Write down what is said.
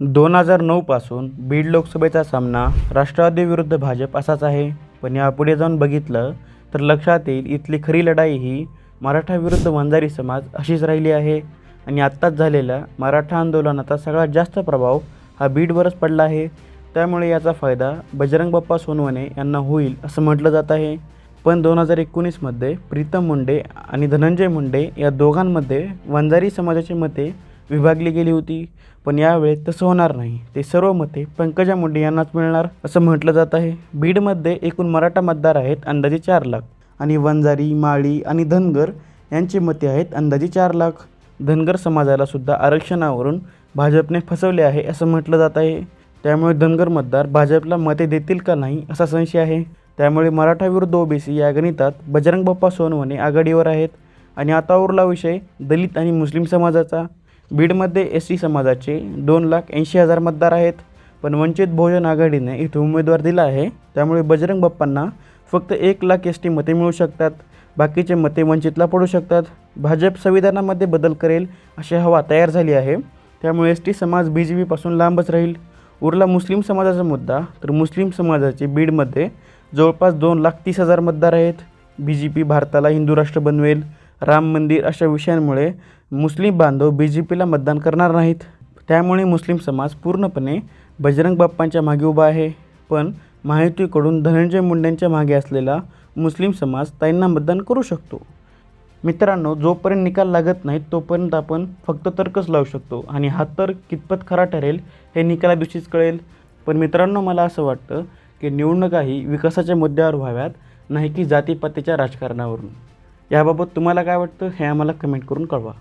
दोन हजार नऊपासून बीड लोकसभेचा सामना राष्ट्रवादी विरुद्ध भाजप असाच आहे. पण यापुढे जाऊन बघितलं तर लक्षात येईल इथली खरी लढाई ही मराठा विरुद्ध वंजारी समाज अशीच राहिली आहे. आणि आत्ताच झालेल्या मराठा आंदोलनाचा सगळ्यात जास्त प्रभाव हा बीडवरच पडला आहे. त्यामुळे याचा फायदा बजरंग बाप्पा सोनवणे यांना होईल असं म्हटलं जात आहे. पण दोन हजार एकोणीसमध्ये प्रीतम मुंडे आणि धनंजय मुंडे या दोघांमध्ये वंजारी समाजाची मते विभागली गेली होती. पण यावेळी तसं होणार नाही. ते सर्व मते पंकजा मुंडे यांनाच मिळणार असं म्हटलं जात आहे. बीडमध्ये एकूण मराठा मतदार आहेत अंदाजे चार लाख. आणि वंजारी माळी आणि धनगर यांची मते आहेत अंदाजे चार लाख. धनगर समाजाला सुद्धा आरक्षणावरून भाजपने फसवले आहे असं म्हटलं जात आहे. त्यामुळे धनगर मतदार भाजपला मते देतील का नाही असा संशय आहे. त्यामुळे मराठा विरुद्ध ओबीसी या गणितात बजरंग बाप्पा सोनवणे आघाडीवर आहेत. आणि आता उरला विषय दलित आणि मुस्लिम समाजाचा. बीडमध्ये एस टी समाजाचे दोन लाख ऐंशी हजार मतदार आहेत. पण वंचित बहुजन आघाडीने इथं उमेदवार दिला आहे. त्यामुळे बजरंग बाप्पांना फक्त एक लाख एस टी मते मिळू शकतात. बाकीचे मते वंचितला पडू शकतात. भाजप संविधानामध्ये बदल करेल अशी हवा तयार झाली आहे. त्यामुळे एस टी समाज बी जे पीपासून लांबच राहील. उरला मुस्लिम समाजाचा मुद्दा. तर मुस्लिम समाजाचे बीडमध्ये जवळपास दोन लाख तीस हजार मतदार आहेत. बी जे पी भारताला हिंदू राष्ट्र बनवेल. राम मंदिर अशा विषयांमुळे मुस्लिम बांधव बी जे पीला मतदान करणार नाहीत. त्यामुळे मुस्लिम समाज पूर्णपणे बजरंग बाप्पांच्या मागे उभा आहे. पण महायुतीकडून धनंजय मुंडेंच्या मागे असलेला मुस्लिम समाज ताईंना मतदान करू शकतो. मित्रांनो जोपर्यंत निकाल लागत नाही तोपर्यंत आपण फक्त तर्कच लावू शकतो आणि हा तर्क कितपत खरा ठरेल हे निकाला दिवशीच कळेल. पण मित्रांनो मला असं वाटतं की निवडणुका ही विकासाच्या मुद्द्यावर व्हाव्यात नाही की जातीपातीच्या राजकारणावरून. याबाबत तुम्हाला काय वाटतं हे आम्हाला कमेंट करून कळवा.